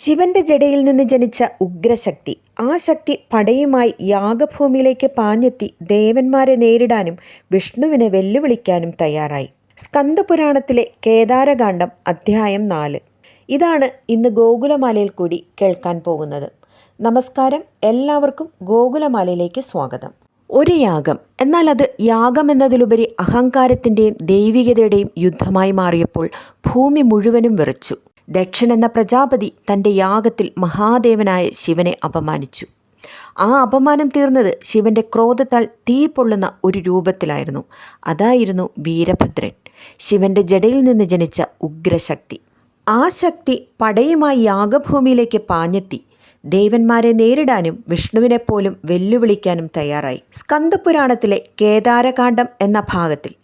ശിവന്റെ ജടയിൽ നിന്ന് ജനിച്ച ഉഗ്രശക്തി. ആ ശക്തി പടയുമായി യാഗഭൂമിയിലേക്ക് പാഞ്ഞെത്തി ദേവന്മാരെ നേരിടാനും വിഷ്ണുവിനെ വെല്ലുവിളിക്കാനും തയ്യാറായി. സ്കന്ദപുരാണത്തിലെ കേദാരകാന്ഡം അധ്യായം നാല്. ഇതാണ് ഇന്ന് ഗോകുലമാലയിൽ കൂടി കേൾക്കാൻ പോകുന്നത്. നമസ്കാരം. എല്ലാവർക്കും ഗോകുലമാലയിലേക്ക് സ്വാഗതം. ഒരു യാഗം എന്നാൽ അത് യാഗം എന്നതിലുപരി അഹങ്കാരത്തിന്റെയും ദൈവികതയുടെയും യുദ്ധമായി മാറിയപ്പോൾ ഭൂമി മുഴുവനും വിറച്ചു. ദക്ഷൻ എന്ന പ്രജാപതി തന്റെ യാഗത്തിൽ മഹാദേവനായ ശിവനെ അപമാനിച്ചു. ആ അപമാനം തീർന്നത് ശിവന്റെ ക്രോധത്താൽ തീ പൊള്ളുന്ന ഒരു രൂപത്തിലായിരുന്നു. അതായിരുന്നു വീരഭദ്രൻ. ശിവന്റെ ജടയിൽ നിന്ന് ജനിച്ച ഉഗ്രശക്തി. ആ ശക്തി പടയുമായി യാഗഭൂമിയിലേക്ക് പാഞ്ഞെത്തി. ദേവന്മാരെ നേരിടാനും വിഷ്ണുവിനെപ്പോലും വെല്ലുവിളിക്കാനും തയ്യാറായി. സ്കന്ദപുരാണത്തിലെ കേദാരകാന്ഡം എന്ന ഭാഗത്തിൽ.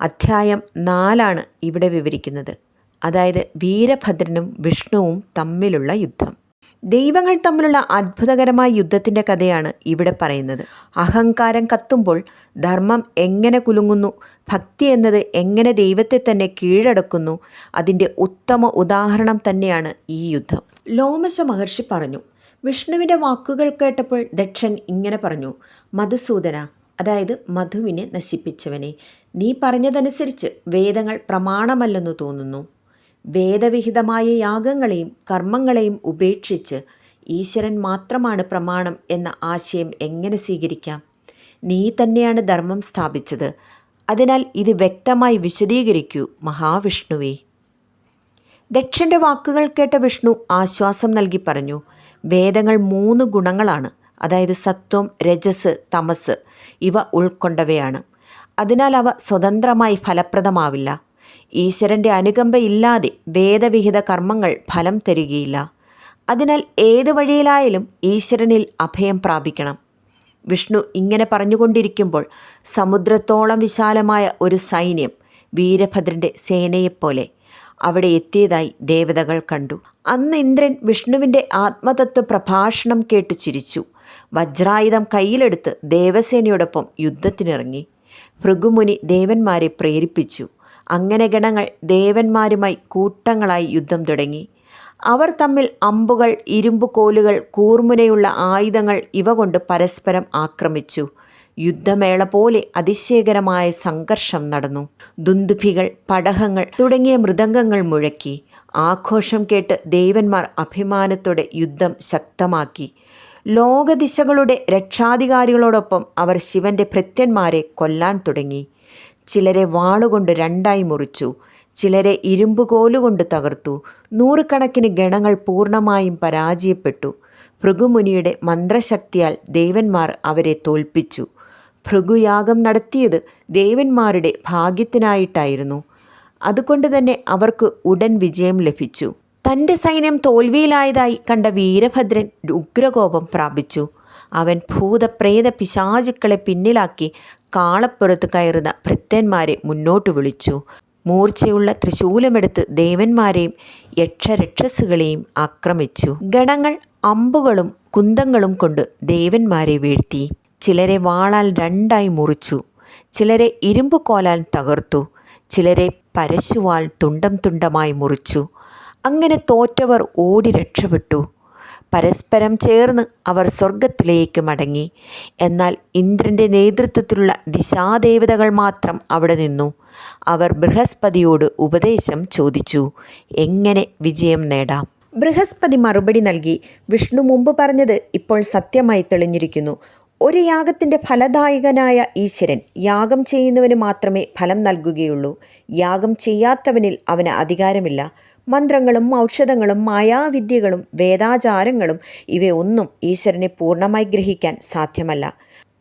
അധ്യായം നാലാണ് ഇവിടെ വിവരിക്കുന്നത്. അതായത് വീരഭദ്രനും വിഷ്ണുവും തമ്മിലുള്ള യുദ്ധം. ദൈവങ്ങൾ തമ്മിലുള്ള അത്ഭുതകരമായ യുദ്ധത്തിന്റെ കഥയാണ് ഇവിടെ പറയുന്നത്. അഹങ്കാരം കത്തുമ്പോൾ ധർമ്മം എങ്ങനെ കുലുങ്ങുന്നു ഭക്തി എന്നത് എങ്ങനെ ദൈവത്തെ തന്നെ കീഴടക്കുന്നു അതിന്റെ ഉത്തമ ഉദാഹരണം തന്നെയാണ് ഈ യുദ്ധം. ലോമശ മഹർഷി പറഞ്ഞു വിഷ്ണുവിന്റെ വാക്കുകൾ കേട്ടപ്പോൾ ദക്ഷൻ ഇങ്ങനെ പറഞ്ഞു മധുസൂദന അതായത് മധുവിനെ നശിപ്പിച്ചവനെ നീ പറഞ്ഞതനുസരിച്ച് വേദങ്ങൾ പ്രമാണമല്ലെന്ന് തോന്നുന്നു. വേദവിഹിതമായ യാഗങ്ങളെയും കർമ്മങ്ങളെയും ഉപേക്ഷിച്ച് ഈശ്വരൻ മാത്രമാണ് പ്രമാണം എന്ന ആശയം എങ്ങനെ സ്വീകരിക്കാം? നീ തന്നെയാണ് ധർമ്മം സ്ഥാപിച്ചത്. അതിനാൽ ഇത് വ്യക്തമായി വിശദീകരിക്കൂ മഹാവിഷ്ണുവേ. ദക്ഷന്റെ വാക്കുകൾ കേട്ട വിഷ്ണു ആശ്വാസം നൽകി പറഞ്ഞു വേദങ്ങൾ മൂന്ന് ഗുണങ്ങളാണ് അതായത് സത്വം രജസ് തമസ് ഇവ ഉൾക്കൊണ്ടവയാണ്. അതിനാൽ അവ സ്വതന്ത്രമായി ഫലപ്രദമാവില്ല. ഈശ്വരന്റെ അനുകമ്പയില്ലാതെ വേദവിഹിത കർമ്മങ്ങൾ ഫലം തരികയില്ല. അതിനാൽ ഏത് വഴിയിലായാലും ഈശ്വരനിൽ അഭയം പ്രാപിക്കണം. വിഷ്ണു ഇങ്ങനെ പറഞ്ഞുകൊണ്ടിരിക്കുമ്പോൾ സമുദ്രത്തോളം വിശാലമായ ഒരു സൈന്യം വീരഭദ്രന്റെ സേനയെപ്പോലെ അവിടെ എത്തിയതായി ദേവതകൾ കണ്ടു. അന്ന് ഇന്ദ്രൻ വിഷ്ണുവിന്റെ ആത്മതത്വ പ്രഭാഷണം കേട്ടു ചിരിച്ചു. വജ്രായുധം കയ്യിലെടുത്ത് ദേവസേനയോടൊപ്പം യുദ്ധത്തിനിറങ്ങി. ഭൃഗുമുനി ദേവന്മാരെ പ്രേരിപ്പിച്ചു. അങ്ങനെ ഗണങ്ങൾ ദേവന്മാരുമായി കൂട്ടങ്ങളായി യുദ്ധം തുടങ്ങി. അവർ തമ്മിൽ അമ്പുകൾ ഇരുമ്പുകോലുകൾ കൂർമുനയുള്ള ആയുധങ്ങൾ ഇവ കൊണ്ട് പരസ്പരം ആക്രമിച്ചു. യുദ്ധമേള പോലെ അതിശയകരമായ സംഘർഷം നടന്നു. ദുന്ദുഭികൾ പടഹങ്ങൾ തുടങ്ങിയ മൃദംഗങ്ങൾ മുഴക്കി. ആഘോഷം കേട്ട് ദേവന്മാർ അഭിമാനത്തോടെ യുദ്ധം ശക്തമാക്കി. ലോകദിശകളുടെ രക്ഷാധികാരികളോടൊപ്പം അവർ ശിവന്റെ ഭൃത്യന്മാരെ കൊല്ലാൻ തുടങ്ങി. ചിലരെ വാളുകൊണ്ട് രണ്ടായി മുറിച്ചു ചിലരെ ഇരുമ്പുകോലുകൊണ്ട് തകർത്തു നൂറുകണക്കിന് ഗണങ്ങൾ പൂർണമായും പരാജയപ്പെട്ടു. ഭൃഗുമുനിയുടെ മന്ത്രശക്തിയാൽ ദേവന്മാർ അവരെ തോൽപ്പിച്ചു. ഭൃഗുയാഗം നടത്തിയത് ദേവന്മാരുടെ ഭാഗ്യത്തിനായിട്ടായിരുന്നു. അതുകൊണ്ട് തന്നെ അവർക്ക് ഉടൻ വിജയം ലഭിച്ചു. തന്റെ സൈന്യം തോൽവിയിലായതായി കണ്ട വീരഭദ്രൻ ഉഗ്രകോപം പ്രാപിച്ചു. അവൻ ഭൂതപ്രേത പിശാചുക്കളെ പിന്നിലാക്കി കാളപ്പുറത്ത് കയറുന്ന ഭൃത്യന്മാരെ മുന്നോട്ട് വിളിച്ചു. മൂർച്ചയുള്ള ത്രിശൂലമെടുത്ത് ദേവന്മാരെയും യക്ഷരക്ഷസുകളെയും ആക്രമിച്ചു. ഗണങ്ങൾ അമ്പുകളും കുന്തങ്ങളും കൊണ്ട് ദേവന്മാരെ വീഴ്ത്തി. ചിലരെ വാളാൽ രണ്ടായി മുറിച്ചു. ചിലരെ ഇരുമ്പ് കോലാൽ തകർത്തു. ചിലരെ പരശുവാൾ തുണ്ടം തുണ്ടമായി മുറിച്ചു. അങ്ങനെ തോറ്റവർ ഓടി രക്ഷപ്പെട്ടു. പരസ്പരം ചേർന്ന് അവർ സ്വർഗത്തിലേക്ക് മടങ്ങി. എന്നാൽ ഇന്ദ്രന്റെ നേതൃത്വത്തിലുള്ള ദിശാദേവതകൾ മാത്രം അവിടെ നിന്നു. അവർ ബൃഹസ്പതിയോട് ഉപദേശം ചോദിച്ചു. എങ്ങനെ വിജയം നേടാം? ബൃഹസ്പതി മറുപടി നൽകി വിഷ്ണു മുമ്പ് പറഞ്ഞത് ഇപ്പോൾ സത്യമായി തെളിഞ്ഞിരിക്കുന്നു. ഒരു യാഗത്തിന്റെ ഫലദായകനായ ഈശ്വരൻ യാഗം ചെയ്യുന്നവന് മാത്രമേ ഫലം നൽകുകയുള്ളൂ. യാഗം ചെയ്യാത്തവനിൽ അവന് അധികാരമില്ല. മന്ത്രങ്ങളും ഔഷധങ്ങളും മായാവിദ്യകളും വേദാചാരങ്ങളും ഇവയൊന്നും ഈശ്വരനെ പൂർണമായി ഗ്രഹിക്കാൻ സാധ്യമല്ല.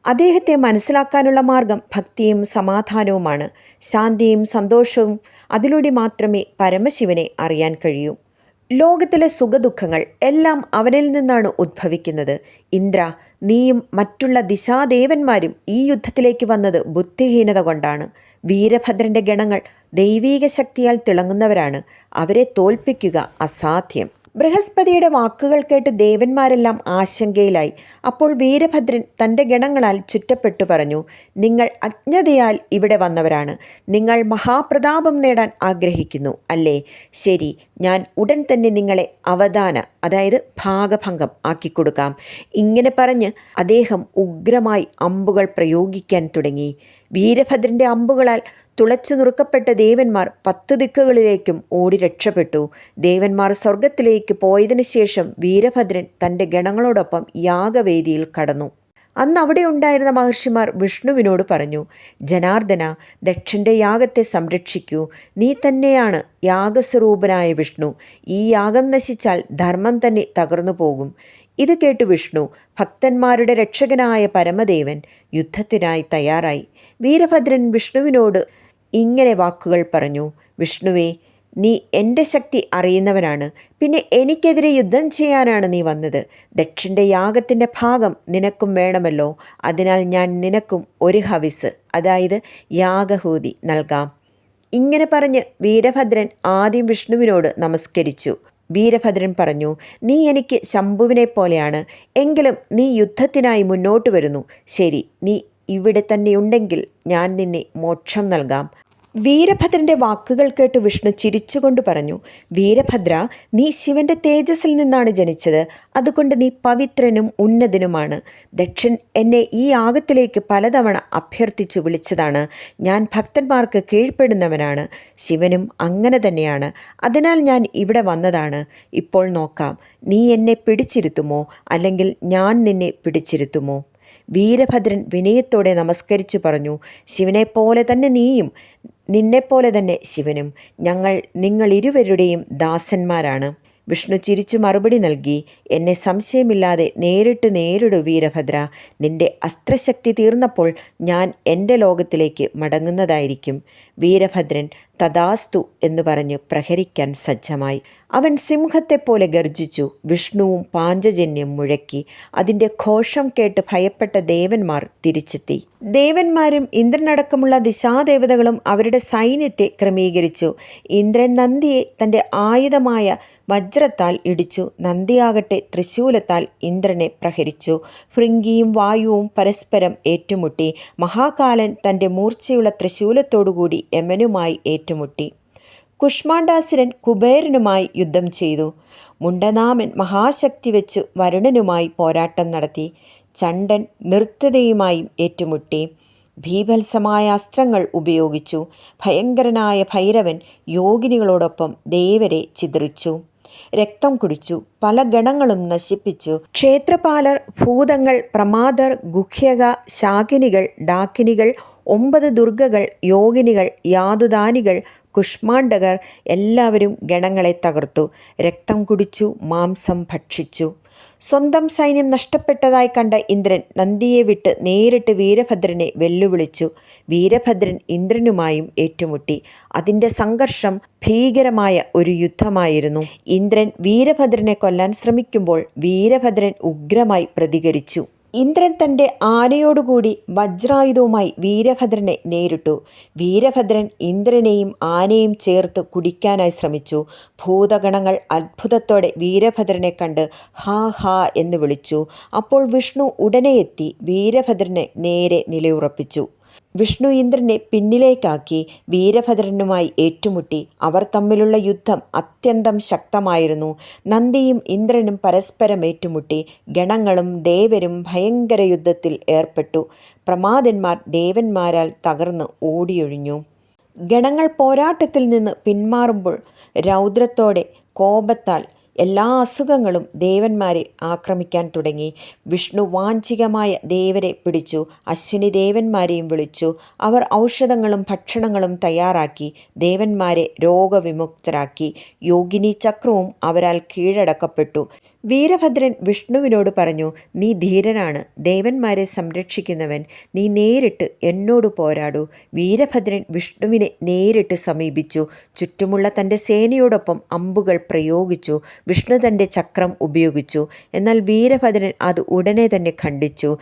അദ്ദേഹത്തെ മനസ്സിലാക്കാനുള്ള മാർഗം ഭക്തിയും സമാധാനവുമാണ്. ശാന്തിയും സന്തോഷവും അതിലൂടെ മാത്രമേ പരമശിവനെ അറിയാൻ കഴിയൂ. ലോകത്തിലെ സുഖദുഃഖങ്ങൾ എല്ലാം അവനിൽ നിന്നാണ് ഉദ്ഭവിക്കുന്നത് ഇന്ദ്ര നീയും മറ്റുള്ള ദിശാദേവന്മാരും ഈ യുദ്ധത്തിലേക്ക് വന്നത് ബുദ്ധിഹീനത കൊണ്ടാണ്. വീരഭദ്രന്റെ ഗണങ്ങൾ ദൈവീക ശക്തിയാൽ തിളങ്ങുന്നവരാണ്. അവരെ തോൽപ്പിക്കുക അസാധ്യം. ബൃഹസ്പതിയുടെ വാക്കുകൾ കേട്ട് ദേവന്മാരെല്ലാം ആശങ്കയിലായി. അപ്പോൾ വീരഭദ്രൻ തന്റെ ഗണങ്ങളാൽ ചുറ്റപ്പെട്ടു പറഞ്ഞു നിങ്ങൾ അജ്ഞതയാൽ ഇവിടെ വന്നവരാണ്. നിങ്ങൾ മഹാപ്രതാപം നേടാൻ ആഗ്രഹിക്കുന്നു അല്ലേ? ശരി ഞാൻ ഉടൻ തന്നെ നിങ്ങളെ അവദാന അതായത് ഭാഗഭംഗം ആക്കിക്കൊടുക്കാം ഇങ്ങനെ പറഞ്ഞ് അദ്ദേഹം ഉഗ്രമായി അമ്പുകൾ പ്രയോഗിക്കാൻ തുടങ്ങി. വീരഭദ്രന്റെ അമ്പുകളാൽ തുളച്ചു നുറുക്കപ്പെട്ട ദേവന്മാർ പത്തു ദിക്കുകളിലേക്കും ഓടി രക്ഷപ്പെട്ടു. ദേവന്മാർ സ്വർഗത്തിലേക്ക് പോയതിനു ശേഷം വീരഭദ്രൻ തന്റെ ഗണങ്ങളോടൊപ്പം യാഗവേദിയിൽ കടന്നു. അന്ന് അവിടെ ഉണ്ടായിരുന്ന മഹർഷിമാർ വിഷ്ണുവിനോട് പറഞ്ഞു ജനാർദ്ദന ദക്ഷന്റെ യാഗത്തെ സംരക്ഷിക്കൂ. നീ തന്നെയാണ് യാഗസ്വരൂപനായ വിഷ്ണു. ഈ യാഗം നശിച്ചാൽ ധർമ്മം തന്നെ തകർന്നു പോകും. ഇത് കേട്ട് വിഷ്ണു. ഭക്തന്മാരുടെ രക്ഷകനായ പരമദേവൻ യുദ്ധത്തിനായി തയ്യാറായി. വീരഭദ്രൻ വിഷ്ണുവിനോട് ഇങ്ങനെ വാക്കുകൾ പറഞ്ഞു. വിഷ്ണുവേ നീ എന്റെ ശക്തി അറിയുന്നവനാണ്. പിന്നെ എനിക്കെതിരെ യുദ്ധം ചെയ്യാനാണ് നീ വന്നത്. ദക്ഷിന്റെ യാഗത്തിന്റെ ഭാഗം നിനക്കും വേണമല്ലോ. അതിനാൽ ഞാൻ നിനക്കും ഒരു ഹവിസ്. അതായത് യാഗഹൂതി നൽകാം. ഇങ്ങനെ പറഞ്ഞ് വീരഭദ്രൻ ആദ്യം വിഷ്ണുവിനോട് നമസ്കരിച്ചു. വീരഭദ്രൻ പറഞ്ഞു നീ എനിക്ക് ശംഭുവിനെ പോലെയാണ് എങ്കിലും നീ യുദ്ധത്തിനായി മുന്നോട്ട് വരുന്നു. ശരി നീ ഇവിടെ തന്നെയുണ്ടെങ്കിൽ ഞാൻ നിന്നെ മോക്ഷം നൽകാം. വീരഭദ്രന്റെ വാക്കുകൾ കേട്ട് വിഷ്ണു ചിരിച്ചുകൊണ്ട് പറഞ്ഞു വീരഭദ്ര നീ ശിവന്റെ തേജസ്സിൽ നിന്നാണ് ജനിച്ചത്. അതുകൊണ്ട് നീ പവിത്രനും ഉന്നതനുമാണ്. ദക്ഷൻ എന്നെ ഈ യാഗത്തിലേക്ക് പലതവണ അഭ്യർത്ഥിച്ചു വിളിച്ചതാണ്. ഞാൻ ഭക്തന്മാർക്ക് കീഴ്പ്പെടുന്നവനാണ്. ശിവനും അങ്ങനെ തന്നെയാണ്. അതിനാൽ ഞാൻ ഇവിടെ വന്നതാണ്. ഇപ്പോൾ നോക്കാം നീ എന്നെ പിടിച്ചിരുത്തുമോ? അല്ലെങ്കിൽ ഞാൻ നിന്നെ പിടിച്ചിരുത്തുമോ? വീരഭദ്രൻ വിനയത്തോടെ നമസ്കരിച്ചു പറഞ്ഞു ശിവനെപ്പോലെ തന്നെ നീയും. നിന്നെപ്പോലെ തന്നെ ശിവനും ഞങ്ങൾ നിങ്ങളിരുവരുടെയും ദാസന്മാരാണ്. വിഷ്ണു ചിരിച്ചു മറുപടി നൽകി എന്നെ സംശയമില്ലാതെ നേരിട്ട് നേരിടു വീരഭദ്ര. നിന്റെ അസ്ത്രശക്തി തീർന്നപ്പോൾ ഞാൻ എന്റെ ലോകത്തിലേക്ക് മടങ്ങുന്നതായിരിക്കും. വീരഭദ്രൻ തഥാസ്തു എന്ന് പറഞ്ഞ് പ്രഹരിക്കാൻ സജ്ജമായി. അവൻ സിംഹത്തെപ്പോലെ ഗർജിച്ചു വിഷ്ണുവും പാഞ്ചജന്യം മുഴക്കി. അതിന്റെ ഘോഷം കേട്ട് ഭയപ്പെട്ട ദേവന്മാർ തിരിച്ചെത്തി. ദേവന്മാരും ഇന്ദ്രനടക്കമുള്ള ദിശാദേവതകളും അവരുടെ സൈന്യത്തെ ക്രമീകരിച്ചു. ഇന്ദ്രൻ നന്ദിയെ തന്റെ ആയുധമായ വജ്രത്താൽ ഇടിച്ചു നന്ദിയാകട്ടെ തൃശൂലത്താൽ ഇന്ദ്രനെ പ്രഹരിച്ചു. ഭൃങ്കിയും വായുവും പരസ്പരം ഏറ്റുമുട്ടി. മഹാകാലൻ തന്റെ മൂർച്ചയുള്ള തൃശൂലത്തോടുകൂടി യമനുമായി ഏറ്റുമുട്ടി. കുഷ്മാണ്ടാസുരൻ കുബേരനുമായി യുദ്ധം ചെയ്തു. മുണ്ടനാമൻ മഹാശക്തി വെച്ച് വരുണനുമായി പോരാട്ടം നടത്തി. ചണ്ടൻ നൃത്തതയുമായും ഏറ്റുമുട്ടി. ഭീഭത്സമായ അസ്ത്രങ്ങൾ ഉപയോഗിച്ചു. ഭയങ്കരനായ ഭൈരവൻ യോഗിനികളോടൊപ്പം ദേവരെ ചിതറിച്ചു. രക്തം കുടിച്ചു. പല ഗണങ്ങളും നശിപ്പിച്ചു. ക്ഷേത്രപാലർ ഭൂതങ്ങൾ പ്രമാദർ ഗുഹ്യക ശാകിനികൾ ഡാക്കിനികൾ ഒമ്പത് ദുർഗകൾ യോഗിനികൾ യാതുദാനികൾ കുഷ്മാണ്ഡകർ എല്ലാവരും ഗണങ്ങളെ തകർത്തു. രക്തം കുടിച്ചു മാംസം ഭക്ഷിച്ചു. സ്വന്തം സൈന്യം നഷ്ടപ്പെട്ടതായി കണ്ട ഇന്ദ്രൻ നന്ദിയെ വിട്ട് നേരിട്ട് വീരഭദ്രനെ വെല്ലുവിളിച്ചു. വീരഭദ്രൻ ഇന്ദ്രനുമായും ഏറ്റുമുട്ടി. അതിന്റെ സംഘർഷം ഭീകരമായ ഒരു യുദ്ധമായിരുന്നു. ഇന്ദ്രൻ വീരഭദ്രനെ കൊല്ലാൻ ശ്രമിക്കുമ്പോൾ വീരഭദ്രൻ ഉഗ്രമായി പ്രതികരിച്ചു. ഇന്ദ്രൻ തന്റെ ആനയോടുകൂടി വജ്രായുധവുമായി വീരഭദ്രനെ നേരിട്ടു. വീരഭദ്രൻ ഇന്ദ്രനെയും ആനയും ചേർത്ത് കുടിക്കാനായി ശ്രമിച്ചു. ഭൂതഗണങ്ങൾ അത്ഭുതത്തോടെ വീരഭദ്രനെ കണ്ട് ഹാ ഹാ എന്ന് വിളിച്ചു. അപ്പോൾ വിഷ്ണു ഉടനെ എത്തി വീരഭദ്രനെ നേരെ നിലയുറപ്പിച്ചു. വിഷ്ണു ഇന്ദ്രനെ പിന്നിലേക്കാക്കി വീരഭദ്രനുമായി ഏറ്റുമുട്ടി അവർ തമ്മിലുള്ള യുദ്ധം അത്യന്തം ശക്തമായിരുന്നു. നന്ദിയും ഇന്ദ്രനും പരസ്പരം ഏറ്റുമുട്ടി. ഗണങ്ങളും ദേവരും ഭയങ്കര യുദ്ധത്തിൽ ഏർപ്പെട്ടു. പ്രമാദന്മാർ ദേവന്മാരാൽ തകർന്ന് ഓടിയൊഴിഞ്ഞു. ഗണങ്ങൾ പോരാട്ടത്തിൽ നിന്ന് പിന്മാറുമ്പോൾ രൗദ്രത്തോടെ കോപത്താൽ എല്ലാ അസുഖങ്ങളും ദേവന്മാരെ ആക്രമിക്കാൻ തുടങ്ങി. വിഷ്ണു വാഞ്ചികമായ ദേവരെ പിടിച്ചു. അശ്വിനി ദേവന്മാരെയും വിളിച്ചു. അവർ ഔഷധങ്ങളും ഭക്ഷണങ്ങളും തയ്യാറാക്കി. ദേവന്മാരെ രോഗവിമുക്തരാക്കി. യോഗിനി ചക്രവും അവരാൽ കീഴടക്കപ്പെട്ടു. വീരഭദ്രൻ വിഷ്ണുവിനോട് പറഞ്ഞു നീ ധീരനാണ് ദേവന്മാരെ സംരക്ഷിക്കുന്നവൻ. നീ നേരിട്ട് എന്നോട് പോരാടൂ. വീരഭദ്രൻ വിഷ്ണുവിനെ നേരിട്ട് സമീപിച്ചു. ചുറ്റുമുള്ള തന്റെ സേനയോടൊപ്പം അമ്പുകൾ പ്രയോഗിച്ചു. വിഷ്ണു തന്റെ ചക്രം ഉപയോഗിച്ചു. എന്നാൽ വീരഭദ്രൻ അത് ഉടനെ തന്നെ ഖണ്ഡിച്ചു.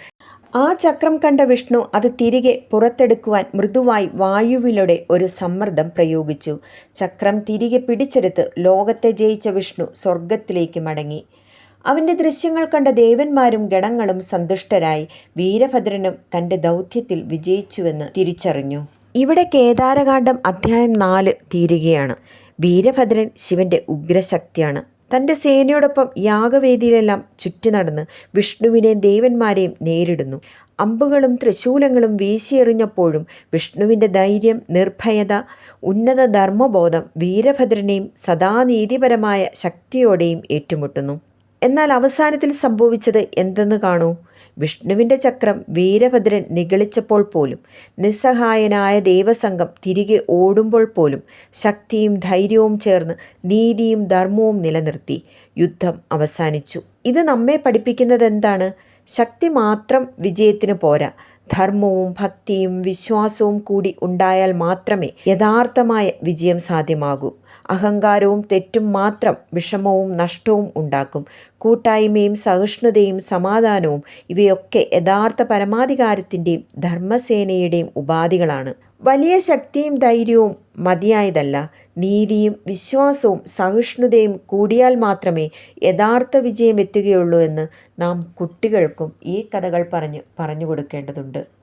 ആ ചക്രം കണ്ട വിഷ്ണു അത് തിരികെ പുറത്തെടുക്കുവാൻ മൃദുവായി വായുവിലൂടെ ഒരു സമ്മർദ്ദം പ്രയോഗിച്ചു. ചക്രം തിരികെ പിടിച്ചെടുത്ത് ലോകത്തെ ജയിച്ച വിഷ്ണു സ്വർഗത്തിലേക്ക് മടങ്ങി. അവന്റെ ദൃശ്യങ്ങൾ കണ്ട ദേവന്മാരും ഗണങ്ങളും സന്തുഷ്ടരായി. വീരഭദ്രനും തന്റെ ദൗത്യത്തിൽ വിജയിച്ചുവെന്ന് തിരിച്ചറിഞ്ഞു. ഇവിടെ കേദാരകാന്ഡം അധ്യായം നാല് തീരുകയാണ്. വീരഭദ്രൻ ശിവന്റെ ഉഗ്രശക്തിയാണ്. തന്റെ സേനയോടൊപ്പം യാഗവേദിയിലെല്ലാം ചുറ്റി നടന്ന് വിഷ്ണുവിനെയും ദേവന്മാരെയും നേരിടുന്നു. അമ്പുകളും ത്രിശൂലങ്ങളും വീശിയെറിഞ്ഞപ്പോഴും വിഷ്ണുവിന്റെ ധൈര്യം നിർഭയത ഉന്നത ധർമ്മബോധം വീരഭദ്രനെയും സദാ നീതിപരമായ ശക്തിയോടെയും ഏറ്റുമുട്ടുന്നു. എന്നാൽ അവസാനത്തിൽ സംഭവിച്ചത് എന്തെന്ന് കാണൂ. വിഷ്ണുവിന്റെ ചക്രം വീരഭദ്രൻ നിഗളിച്ചപ്പോൾ പോലും നിസ്സഹായനായ ദേവസംഘം തിരികെ ഓടുമ്പോൾ പോലും ശക്തിയും ധൈര്യവും ചേർന്ന് നീതിയും ധർമ്മവും നിലനിർത്തി. യുദ്ധം അവസാനിച്ചു. ഇത് നമ്മെ പഠിപ്പിക്കുന്നത് എന്താണ്? ശക്തി മാത്രം വിജയത്തിന് പോരാ. ധർമ്മവും ഭക്തിയും വിശ്വാസവും കൂടി ഉണ്ടായാൽ മാത്രമേ യഥാർത്ഥമായ വിജയം സാധ്യമാകൂ. അഹങ്കാരവും തെറ്റും മാത്രം വിഷമവും നഷ്ടവും ഉണ്ടാക്കും. കൂട്ടായ്മയും സഹിഷ്ണുതയും സമാധാനവും ഇവയൊക്കെ യഥാർത്ഥ പരമാധികാരത്തിന്റെയും ധർമ്മസേനയുടെയും ഉപാധികളാണ്. വലിയ ശക്തിയും ധൈര്യവും മതിയായതല്ല. നീതിയും വിശ്വാസവും സഹിഷ്ണുതയും കൂടിയാൽ മാത്രമേ യഥാർത്ഥ വിജയം എത്തുകയുള്ളൂ എന്ന് നാം കുട്ടികൾക്കും ഈ കഥകൾ പറഞ്ഞ് പറഞ്ഞു കൊടുക്കേണ്ടതുണ്ട്